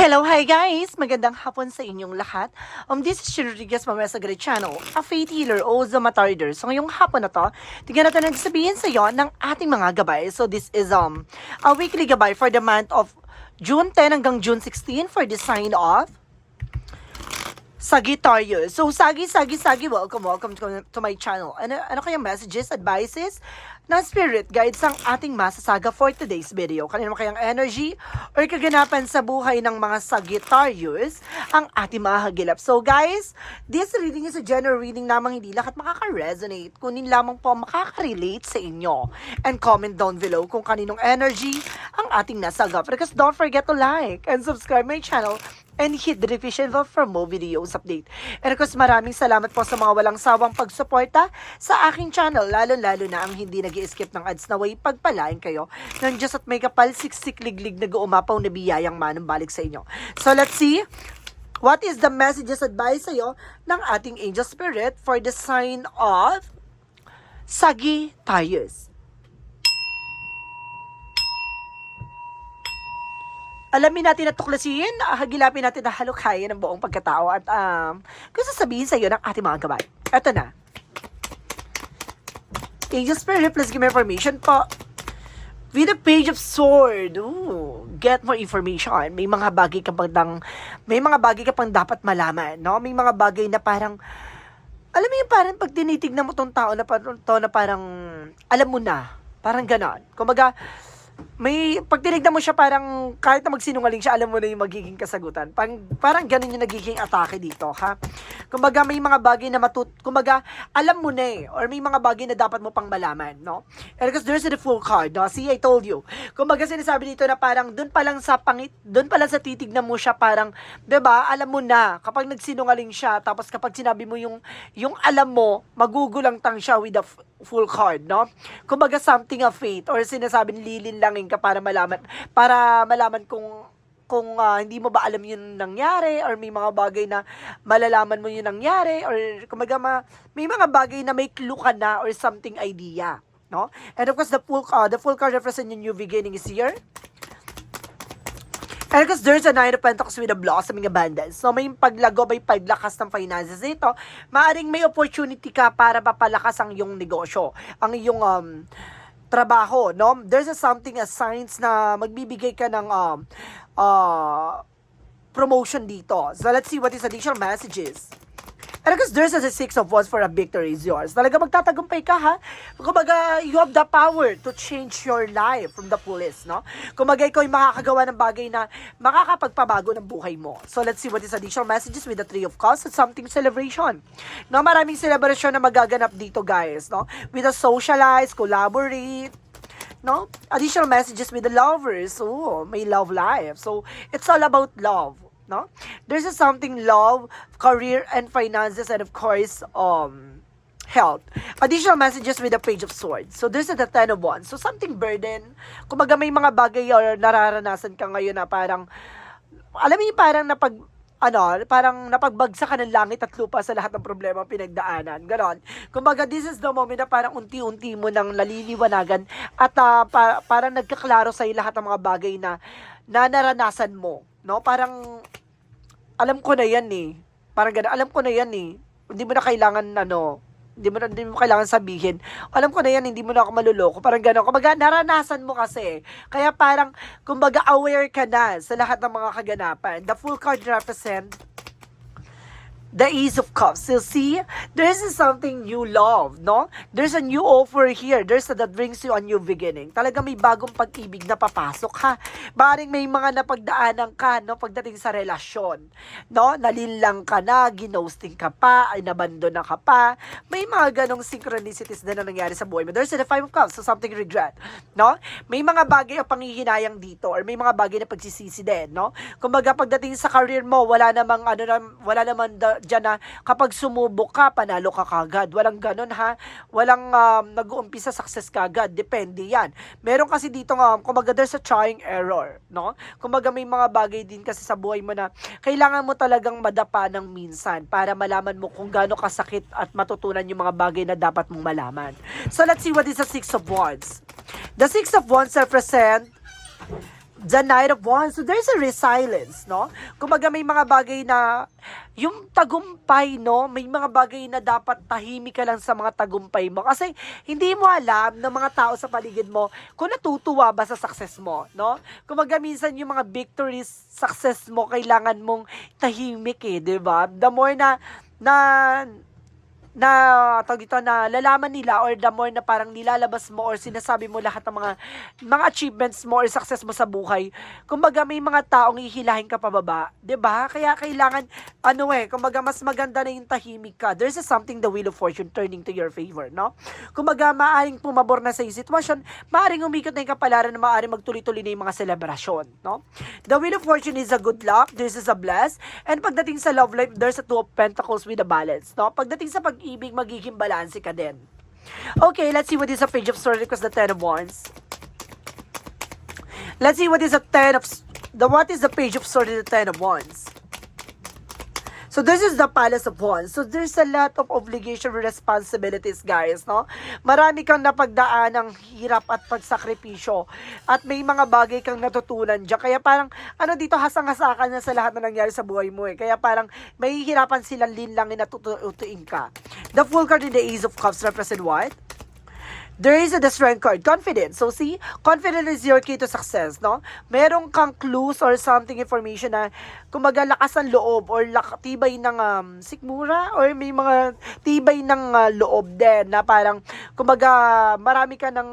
Hello, hi guys! Magandang hapon sa inyong lahat. Um, this is Shiro Rodriguez mamaya sa Great Channel, a faith healer o Zamatar reader. So ngayong hapon na to, tignan natin ang sabihin sa iyo ng ating mga gabay. So this is um a weekly gabay for the month of June 10 hanggang June 16 for the sign of Sagittarius. So, Sagi, Sagi, Sagi, welcome, welcome to, to my channel. Ano, ano kayang messages, advices, na spirit guides ang ating masasaga for today's video? Kanino kayang energy or kaganapan sa buhay ng mga Sagittarius ang ating mga hagilap? So, guys, this reading is a general reading lamang hindi lahat makaka-resonate, kunin lamang po makaka-relate sa inyo. And comment down below kung kaninong energy ang ating nasagap. Because don't forget to like and subscribe my channel and hit the notification bell for more videos update. And of course, maraming salamat po sa mga walang sawang pagsuporta sa aking channel, lalo-lalo na ang hindi nag skip ng ads na way pagpalain kayo ng Diyos at may kapal siksik liglig nag-uumapaw na biyayang manong balik sa inyo. So let's see what is the messages advice sa'yo ng ating angel spirit for the sign of Sagittarius. Alamin natin at tuklasin, ah, hagilapin natin na halukhayan ng buong pagkatao at um, kung sasabihin sa iyo ng ating mga gabay. Ito na. Angel Spirit, please give me information po. With the page of sword, ooh, get more information. May mga bagay ka pang may mga bagay ka pang dapat malaman, no? May mga bagay na parang, alam mo yung parang pag tinitignan mo tong tao na parang, to na parang, alam mo na, parang ganon. Kumbaga, may pag tinignan mo siya parang kahit na magsinungaling siya, alam mo na yung magiging kasagutan. Pang, parang ganun yung nagiging atake dito, ha? Kumbaga may mga bagay na matut... Kumbaga, alam mo na eh. Or may mga bagay na dapat mo pang malaman, no? And because there's the full card, no? See, I told you. Kumbaga sinasabi dito na parang dun pa lang sa pangit... Dun pa lang sa titignan mo siya parang, ba alam mo na. Kapag nagsinungaling siya, tapos kapag sinabi mo yung, yung alam mo, magugulang tang siya with f- full card, no? Kumbaga something of fate or sinasabing lilinlangin ka para malaman para malaman kung kung ah, hindi mo ba alam yung nangyari or may mga bagay na malalaman mo yung nangyari or kumbaga ma, may mga bagay na may clue ka na or something idea, no? And of course the full uh, the full card represents yung new beginning is here. And because there's a Nine of Pentacles with a blossoming abundance. So, may paglago, may paglakas ng finances dito. Maaring may opportunity ka para mapalakas ang iyong negosyo. Ang iyong um, trabaho, no? There's a something, a signs na magbibigay ka ng um, uh, promotion dito. So, let's see what is additional messages. And because there's a six of wands for a victory is yours. Talaga magtatagumpay ka ha. Kumbaga, you have the power to change your life from the fullest, no? Kumbaga, ikaw ay makakagawa ng bagay na makakapagpabago ng buhay mo. So, let's see what is additional messages with the three of cups at something celebration. No, maraming celebration na magaganap dito, guys, no? With a socialize, collaborate, no? Additional messages with the lovers. Oh, may love life. So, it's all about love, no? There's a something love, career, and finances, and of course, um, health. Additional messages with the page of swords. So, there's a the ten of wands. So, something burden. Kumbaga, may mga bagay or nararanasan ka ngayon na parang, alam mo yung parang napag, ano, parang napagbagsa ka ng langit at lupa sa lahat ng problema pinagdaanan. Ganon. Kumbaga, this is the moment na parang unti-unti mo nang naliliwanagan at ah, pa- parang nagkaklaro sa'yo lahat ng mga bagay na, na naranasan mo. No? Parang, alam ko na yan eh. Parang gano'n, alam ko na yan eh. Hindi mo na kailangan, ano, hindi mo na, hindi mo kailangan sabihin. Alam ko na yan, hindi mo na ako maluloko. Parang gano'n. Kumbaga, naranasan mo kasi. Kaya parang, kumbaga, aware ka na sa lahat ng mga kaganapan. The full card represent the Ace of Cups. So see, there's something you love, no? There's a new offer here. There's a, that brings you a new beginning. Talaga may bagong pag-ibig na papasok, ha? Baring may mga napagdaanan ka, no? Pagdating sa relasyon, no? Nalinlang ka na, ginosting ka pa, ay nabandon na ka pa. May mga ganong synchronicities na, na nangyari sa buhay mo. There's the Five of Cups, so something regret, no? May mga bagay ang panghihinayang dito or may mga bagay na pagsisisi din, no? Kumbaga pagdating sa career mo, wala namang ano na, wala naman da, dyan na kapag sumubok ka, panalo ka kagad. Walang ganun ha. Walang um, nag-uumpisa success kagad. Depende yan. Meron kasi dito nga, kumbaga there's a trying error, no? Kumbaga may mga bagay din kasi sa buhay mo na kailangan mo talagang madapa ng minsan para malaman mo kung gaano kasakit at matutunan yung mga bagay na dapat mong malaman. So let's see what is the Six of Wands. The Six of Wands represent the Knight of Wands. So there's a resilience, no? Kumaga may mga bagay na yung tagumpay, no? May mga bagay na dapat tahimik ka lang sa mga tagumpay mo. Kasi hindi mo alam ng mga tao sa paligid mo kung natutuwa ba sa success mo, no? Kumaga minsan yung mga victories, success mo, kailangan mong tahimik eh, di ba? The more na na na tawag dito na lalaman nila or the more na parang nilalabas mo or sinasabi mo lahat ng mga mga achievements mo or success mo sa buhay. Kumbaga may mga taong ihilahin ka pababa, 'di ba? Kaya kailangan ano eh, kumbaga mas maganda na yung tahimik ka. There's a something the wheel of fortune turning to your favor, no? Kumbaga maaring pumabor na sa yung sitwasyon, maaring umikot na yung kapalaran na maaring magtuloy-tuloy na yung mga selebrasyon, no? The wheel of fortune is a good luck, this is a bless, and pagdating sa love life, there's a two of pentacles with a balance, no? Pagdating sa pag-ibig, magiging balanse ka din. Okay, let's see what is a page of swords because the ten of wands. Let's see what is a ten of the what is the page of and the ten of wands. So this is the Palace of Wands. So there's a lot of obligation responsibilities, guys, no? Marami kang napagdaan ng hirap at pagsakripisyo. At may mga bagay kang natutunan dyan. Kaya parang, ano dito, hasang-hasakan na sa lahat na nangyari sa buhay mo eh. Kaya parang, may hihirapan silang linlangin na tutuin ka. The full card in the Ace of Cups represent what? There is a strength card, confidence. So see, confidence is your key to success, no? Meron kang clues or something information na kumaga lakas ng loob or lak tibay ng um, sikmura or may mga tibay ng uh, loob din na parang kumaga marami ka ng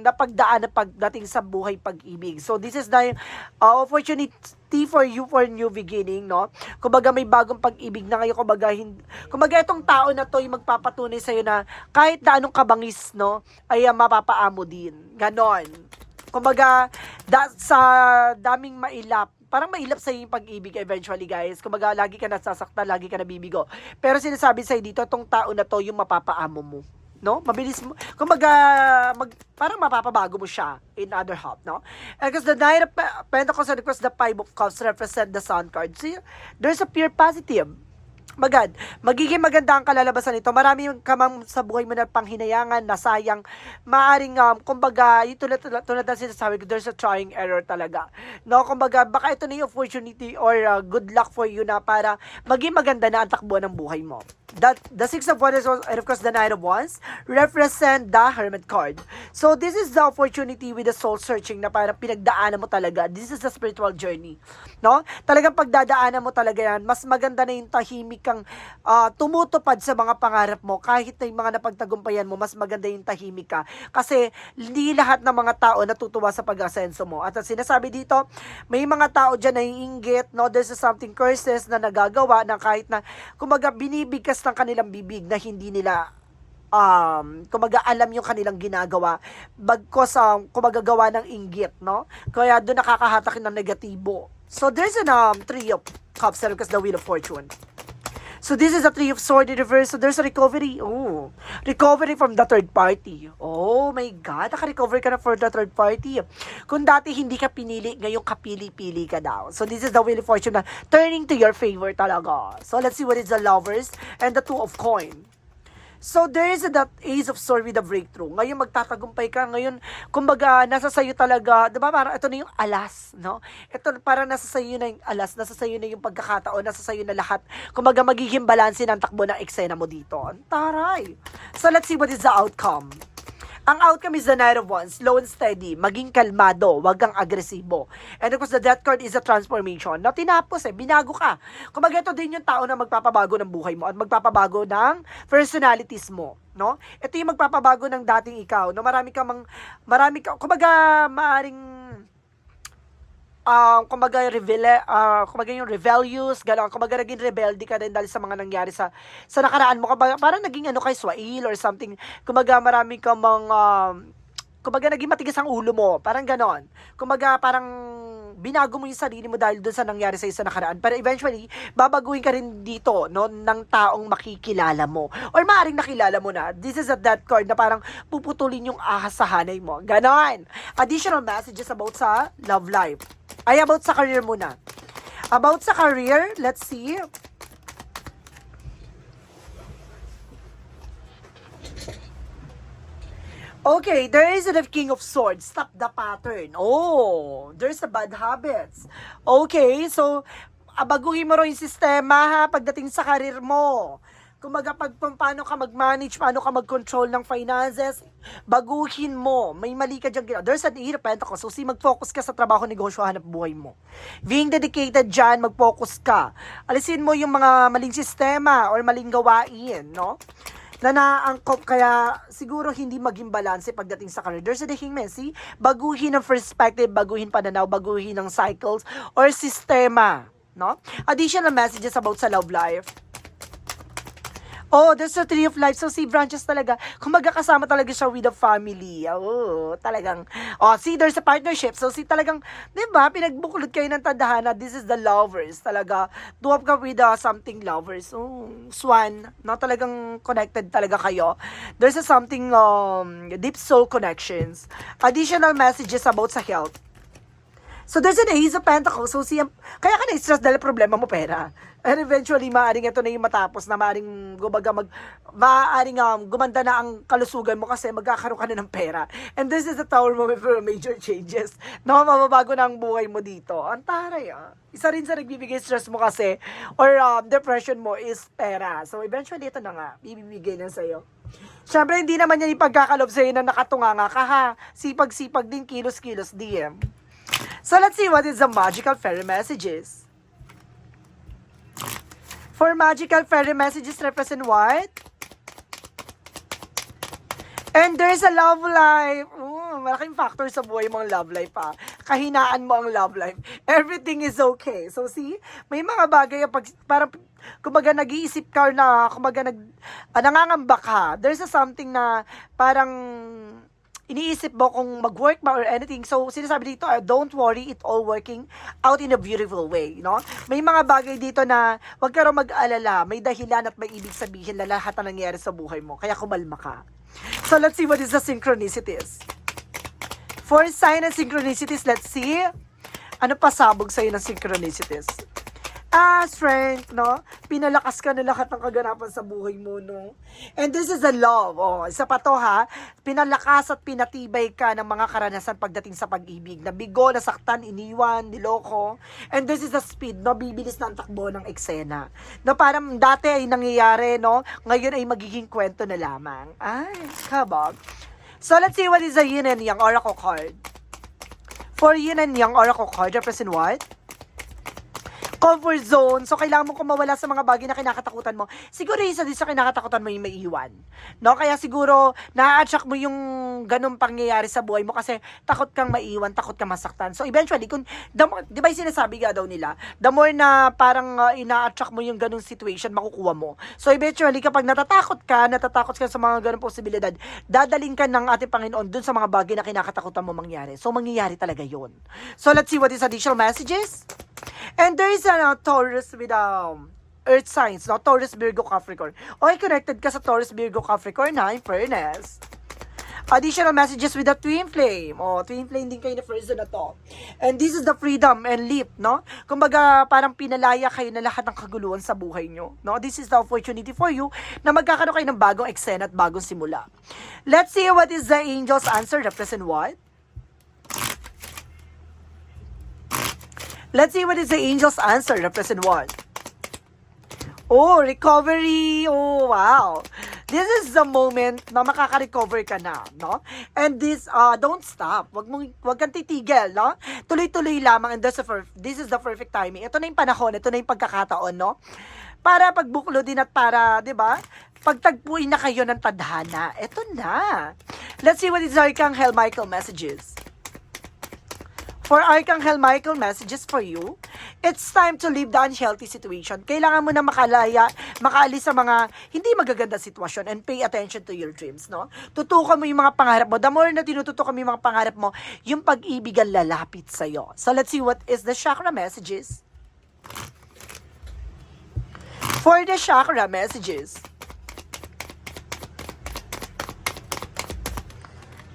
napagdaan na pagdating sa buhay pag-ibig. So this is the uh, opportunity for you for new beginning, no? Kumbaga may bagong pag-ibig na ngayon, kumbaga hindi, kumbaga itong tao na to yung magpapatunay sa na kahit na anong kabangis, no, ay uh, mapapaamo din. Ganon. Kumbaga da, sa daming mailap parang mailap sa yung pag-ibig eventually guys. Kumbaga lagi ka nasasaktan, lagi ka nabibigo. Pero sinasabi sa dito, itong tao na to yung mapapaamo mo no? Mabilis mo. Kumbaga, mag, parang mapapabago mo siya in other half, no? Because the Nine of Pe- Pentacles and because the Five of Cups represent the Sun card. See, there's a pure positive. Magad, magiging maganda ang kalalabasan nito. Marami yung kamang sa buhay mo na panghinayangan, nasayang, maaring, um, kumbaga, yung tulad, tulad, tulad na sinasabi ko, there's a trying error talaga. No, kumbaga, baka ito na yung opportunity or uh, good luck for you na para maging maganda na ang takbo ng buhay mo. That, the Six of Wands and of course the Nine of Wands represent the Hermit card. So this is the opportunity with the soul searching na parang pinagdaanan mo talaga. This is the spiritual journey. No? Talagang pagdadaanan mo talaga yan. Mas maganda na yung tahimik kang uh, tumutupad sa mga pangarap mo. Kahit na yung mga napagtagumpayan mo, mas maganda yung tahimik ka. Kasi hindi lahat ng mga tao natutuwa sa pag-asenso mo. At ang sinasabi dito, may mga tao dyan na iinggit, no? There's something curses na nagagawa na kahit na, kumaga, binibigkas ng kanilang bibig na hindi nila um, kumaga alam yung kanilang ginagawa bagkos um, kumaga gawa ng inggit, no? Kaya doon nakakahatak ng negatibo. So there's an um, three of cups because the wheel of fortune. So this is a three of sword in. So there's a recovery. Oh, recovery from the third party. Oh my God, naka-recover ka na for the third party. Kung dati hindi ka pinili, ngayon kapili-pili ka daw. So this is the wheel of fortune na turning to your favor talaga. So let's see what is the lovers and the two of coin. So there is that ace of sword with a breakthrough. Ngayon magtatagumpay ka. Ngayon, kumbaga, nasa sayo talaga, 'di ba? Parang ito na yung alas, no? Ito parang nasa sayo na yung alas, nasa sayo na yung pagkakataon, nasa sayo na lahat. Kumbaga magiging balanse ng takbo ng eksena mo dito. Ang taray. So let's see what is the outcome. Ang outcome is the Knight of Wands, slow and steady, maging kalmado, wag kang agresibo. And of course, the Death card is a transformation. Na tinapos eh, binago ka. Kumbaga ito din yung tao na magpapabago ng buhay mo at magpapabago ng personalities mo. No? Ito yung magpapabago ng dating ikaw. No? Marami ka mang, marami ka, kumbaga, maaring um, kumbaga, revele, uh, kumbaga yung rebellious, gano'n, kumbaga naging rebelde ka din dahil sa mga nangyari sa, sa nakaraan mo, kumbaga, parang naging ano kay Swail or something, kumbaga marami ka mang, um, kumbaga naging matigas ang ulo mo, parang gano'n. Kumbaga parang binago mo yung sarili mo dahil doon sa nangyari sa isa nakaraan. Pero eventually, babaguhin ka rin dito, no, ng taong makikilala mo. Or maaaring nakilala mo na. This is a death card na parang puputulin yung ahas sa hanay mo. Ganon. Additional messages about sa love life. Ay, about sa career muna. About sa career, let's see. Okay, there is the King of Swords. Stop the pattern. Oh, there's the bad habits. Okay, so ah, baguhin mo rin yung sistema ha pagdating sa karir mo. Kumaga pag pa- paano ka mag-manage, paano ka mag-control ng finances, baguhin mo. May mali ka dyan. There's an eight of pentacles. So, si mag-focus ka sa trabaho, negosyo, hanap buhay mo. Being dedicated dyan, mag-focus ka. Alisin mo yung mga maling sistema or maling gawain, no? Na naangkop kaya siguro hindi maging balanse pagdating sa career. There's a hangman, see? Baguhin ang perspective, baguhin pananaw, baguhin ang cycles or sistema, no? Additional messages about sa love life. Oh, there's a tree of life. So, si branches talaga. Kung magkakasama talaga siya with the family. Oh, talagang. Oh, see, there's a partnership. So, si talagang, di ba, pinagbuklod kayo ng tadhana. This is the lovers. Talaga, duwap ka with uh, something lovers. Oh, swan. No, talagang connected talaga kayo. There's a something, um, deep soul connections. Additional messages about sa health. So there's an Ace of Pentacles. So siya, kaya ka na-stress dahil problema mo pera. And eventually, maaring ito na yung matapos na maaring gumaga mag, maaring um, gumanda na ang kalusugan mo kasi magkakaroon ka na ng pera. And this is the tower moment for major changes. No, mababago na ang buhay mo dito. Ang taray ah. Isa rin sa nagbibigay stress mo kasi or um, depression mo is pera. So eventually, ito na nga. Bibigay na sa'yo. Siyempre, hindi naman yan ipagkakalob sa'yo na nakatunganga ka ha. Sipag-sipag din, kilos-kilos, DM. So let's see what is the magical fairy messages. For magical fairy messages represent what? And there's a love life. Ooh, malaking factor sa buhay mo ang love life pa. Kahinaan mo ang love life. Everything is okay. So see, may mga bagay pag parang kumbaga nag-iisip ka na kumbaga nag ah, nangangamba ka. There's a something na parang iniisip mo kung mag-work ba or anything. So, sinasabi dito, ah, don't worry, it all working out in a beautiful way, no? May mga bagay dito na wag ka mag-alala, may dahilan at may ibig sabihin na lahat na nangyari sa buhay mo. Kaya kumalma ka. So, let's see what is the synchronicities. For sign and synchronicities, let's see. Ano pa sabog sa'yo ng synchronicities? Ah, strength, no? Pinalakas ka na lahat ng kaganapan sa buhay mo, no? And this is the love. Oh, isa pa to, ha? Pinalakas at pinatibay ka ng mga karanasan pagdating sa pag-ibig. Nabigo, nasaktan, iniwan, niloko. And this is the speed, no? Bibilis na ang takbo ng eksena. No, parang dati ay nangyayari, no? Ngayon ay magiging kwento na lamang. Ay, kabog. So, let's see what is the yin and yang oracle card. For yin and yang oracle card, represent what? Comfort zone. So, kailangan mo kung mawala sa mga bagay na kinakatakutan mo. Siguro isa din sa kinakatakutan mo yung maiiwan. No? Kaya siguro, na-attract mo yung ganun pangyayari sa buhay mo kasi takot kang maiwan, takot kang masaktan. So, eventually, kung, the di ba yung sinasabi nga daw nila, the more na parang uh, ina-attract mo yung ganung situation, makukuha mo. So, eventually, kapag natatakot ka, natatakot ka sa mga ganung posibilidad, dadaling ka ng ating Panginoon dun sa mga bagay na kinakatakutan mo mangyari. So, mangyayari talaga yon So, let's see what is additional messages. And there is a uh, Taurus with um, Earth signs, no? Taurus, Virgo, Capricorn. Okay, connected ka sa Taurus, Virgo, Capricorn, ha? In fairness. Additional messages with the twin flame. Oh, twin flame din kayo na first na to. And this is the freedom and leap, no? Kumbaga, parang pinalaya kayo na lahat ng kaguluhan sa buhay nyo, no? This is the opportunity for you na magkakaroon kayo ng bagong eksena at bagong simula. Let's see what is the angel's answer. Represent what? Let's see what is the angel's answer. Represent what? Oh, recovery. Oh, wow. This is the moment na makaka-recover ka na, no? And this, uh, don't stop. Wag mong, wag kang titigil, no? Tuloy-tuloy lamang and this is, this is the perfect timing. Ito na yung panahon, ito na yung pagkakataon, no? Para pagbuklo din at para, di ba? Pagtagpuin na kayo ng tadhana. Ito na. Let's see what is Archangel Michael messages. For Archangel Michael messages for you, it's time to leave the unhealthy situation. Kailangan mo na makalaya, makaalis sa mga hindi magaganda sitwasyon and pay attention to your dreams, no? Tutukan mo yung mga pangarap mo. The more na tinututukan mo yung mga pangarap mo, yung pag-ibig ang lalapit sa'yo. So let's see what is the chakra messages. For the chakra messages,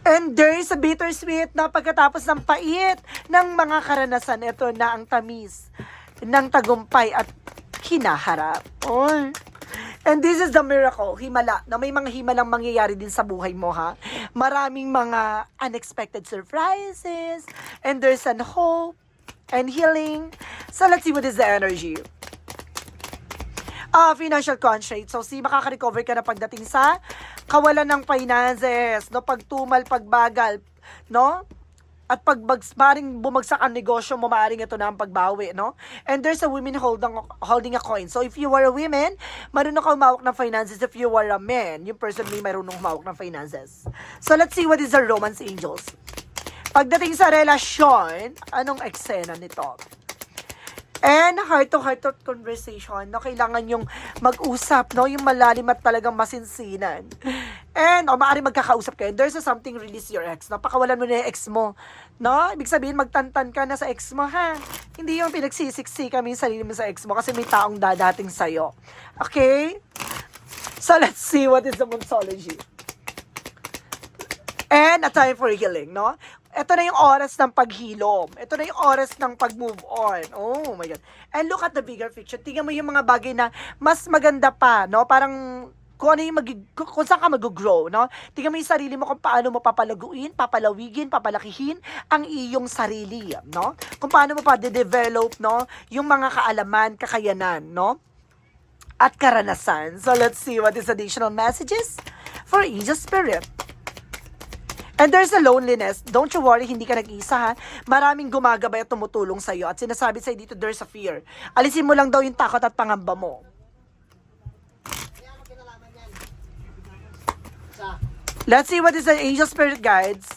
And there a bittersweet na pagkatapos ng pait ng mga karanasan, ito na ang tamis ng tagumpay at hinaharap. Oy. And this is the miracle, himala, na may mga himalang mangyayari din sa buhay mo, ha? Maraming mga unexpected surprises, and there's an hope, and healing. So, let's see what is the energy. Ah, financial constraint. So, si makaka-recover ka na pagdating sa kawalan ng finances, no? Pagtumal, pagbagal, no? At pag bags, maring bumagsak ang negosyo mo, maaaring ito na ang pagbawi, no? And there's a woman holding, holding a coin. So, if you are a woman, marunong ka umawak ng finances. If you are a man, yung person may marunong umawak ng finances. So, let's see what is the romance angels. Pagdating sa relasyon, anong eksena nito? And heart-to-heart conversation, no? Kailangan yung mag-usap, no? Yung malalim at talagang masinsinan. And, o, maaari magkakausap kayo. There's a something release your ex, no? Pakawalan mo na yung ex mo, no? Ibig sabihin, magtantan ka na sa ex mo, ha? Hindi yung pinagsisiksi kami yung sarili mo sa ex mo kasi may taong dadating sa'yo. Okay? So, let's see what is the Monsology. And a time for healing, no? Ito na yung oras ng paghilom. Ito na yung oras ng pag-move on. Oh my God. And look at the bigger picture. Tingnan mo yung mga bagay na mas maganda pa, no? Parang kung ano yung mag kung saan ka mag-grow, no? Tingnan mo yung sarili mo kung paano mo papalaguin, papalawigin, papalakihin ang iyong sarili, no? Kung paano mo pa de-develop, no? Yung mga kaalaman, kakayanan, no? At karanasan. So let's see what is additional messages for Angel Spirit. And there's a loneliness. Don't you worry, hindi ka nag-isa ha. Maraming gumagabay at tumutulong sa'yo. At sinasabi sa'yo dito, there's a fear. Alisin mo lang daw yung takot at pangamba mo. Let's see what is the angel spirit guides.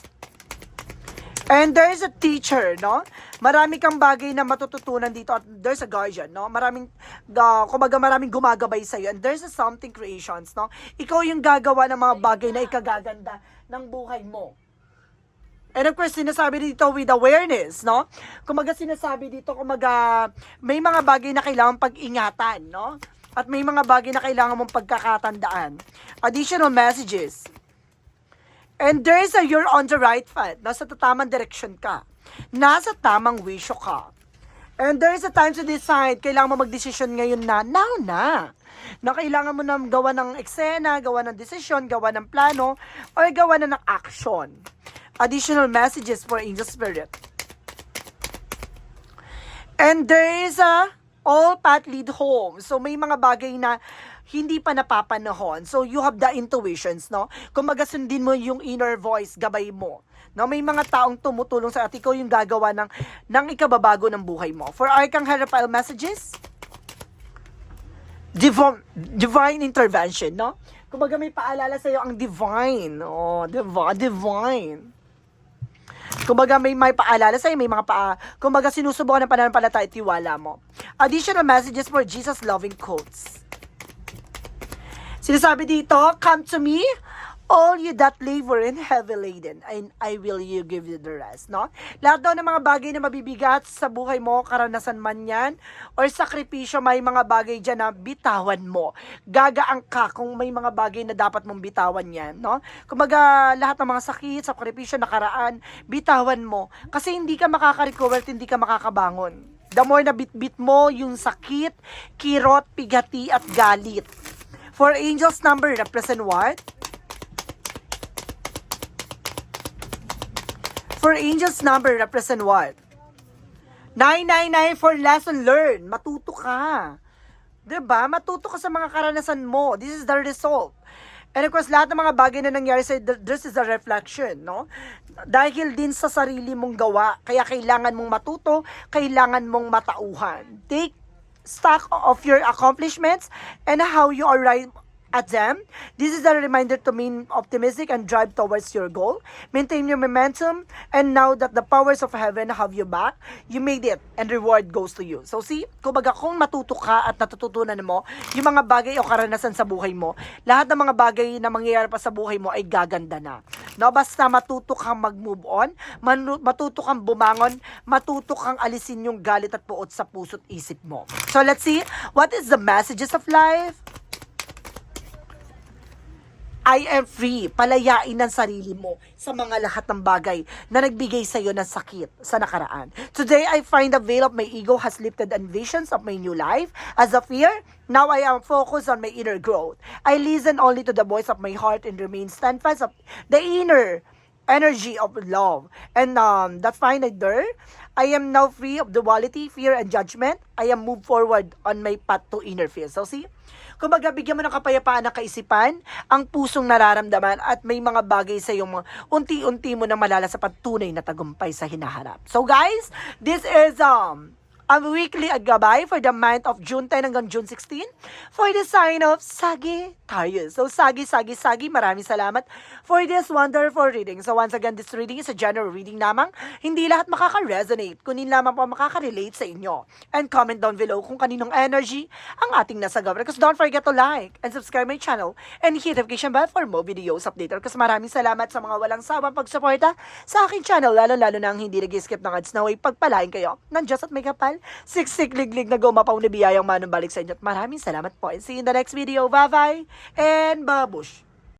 And there's a teacher, no? Marami kang bagay na matututunan dito at there's a guardian, no? Maraming, uh, kumbaga maraming gumagabay sa'yo and there's a something creations, no? Ikaw yung gagawa ng mga bagay na ikagaganda ng buhay mo. And of course, sinasabi dito with awareness, no? Kumaga sinasabi dito, kumaga may mga bagay na kailangan pag-ingatan, no? At may mga bagay na kailangan mong pagkakatandaan. Additional messages. And there's a you're on the right path. Nasa tamang direction ka. Nasa tamang wisyo ka. And there's a time to decide. Kailangan mo magdesisyon ngayon na, now na. Na kailangan mo na gawa ng eksena, gawa ng desisyon, gawa ng plano, or gawa na ng action. Additional messages for Angel Spirit. And there is a all path lead home. So may mga bagay na hindi pa napapanahon. So you have the intuitions, no? Kung magasundin mo yung inner voice, gabay mo. No, may mga taong tumutulong sa at ikaw yung gagawa ng ng ikababago ng buhay mo. For Archangel Raphael messages, divine, divine intervention, no? Kumbaga may paalala sa iyo ang divine. Oh, diva, divine. Kumbaga may may paalala sa'yo, may mga pa, kumbaga sinusubukan ng pananampalataya at tiwala mo. Additional messages for Jesus loving quotes. Sinasabi dito, come to me, all you that labor and heavy laden, and I will you give you the rest, no? Lahat daw ng mga bagay na mabibigat sa buhay mo, karanasan man yan, or sakripisyo, may mga bagay dyan na bitawan mo. Gagaan ka kung may mga bagay na dapat mong bitawan yan, no? Kumbaga, lahat ng mga sakit, sakripisyo, nakaraan, bitawan mo. Kasi hindi ka makaka-recover hindi ka makakabangon. The more na bit-bit mo yung sakit, kirot, pigati, at galit. For angels number represent what? For angels number represent what? 999 for lesson learned. Matuto ka. 'Di ba? Matuto ka sa mga karanasan mo. This is the result. And of course, lahat ng mga bagay na nangyari sa this is a reflection, no? Dahil din sa sarili mong gawa, kaya kailangan mong matuto, kailangan mong matauhan. Take stock of your accomplishments and how you arrive at them. This is a reminder to remain optimistic and drive towards your goal. Maintain your momentum and now that the powers of heaven have you back, you made it and reward goes to you. So see, kumbaga kung matuto ka at natututunan mo yung mga bagay o karanasan sa buhay mo, lahat ng mga bagay na mangyayari pa sa buhay mo ay gaganda na. No, basta matuto kang mag-move on, matuto kang bumangon, matuto kang alisin yung galit at puot sa puso't isip mo. So let's see, what is the messages of life? I am free. Palayain ng sarili mo sa mga lahat ng bagay na nagbigay sa iyo ng sakit sa nakaraan. Today, I find the veil of my ego has lifted and visions of my new life. As a fear, now I am focused on my inner growth. I listen only to the voice of my heart and remain steadfast of the inner energy of love. And um, that find there, I am now free of duality, fear, and judgment. I am moved forward on my path to inner peace. So see, kumbaga bigyan mo ng kapayapaan ng kaisipan, ang pusong nararamdaman, at may mga bagay sa iyong unti-unti mo na malala sa patunay na tagumpay sa hinaharap. So guys, this is um, a weekly gabay for the month of June 10 hanggang June 16 for the sign of Sagittarius. So, Sagi, Sagi, Sagi, maraming salamat for this wonderful reading. So, once again, this reading is a general reading lamang. Hindi lahat makaka-resonate, kunin lamang po makaka-relate sa inyo. And comment down below kung kaninong energy ang ating nasa gabay. Because don't forget to like and subscribe my channel and hit notification bell for more videos updated. Kasi maraming salamat sa mga walang sawang pagsuporta sa aking channel, lalo-lalo na ang hindi nag-skip ng ads na way pagpalain kayo ng Diyos at may kapal. Siksik liglig na gumapaw na biyayang manumbalik sa inyo. At maraming salamat po. And see you in the next video. Bye-bye and babush!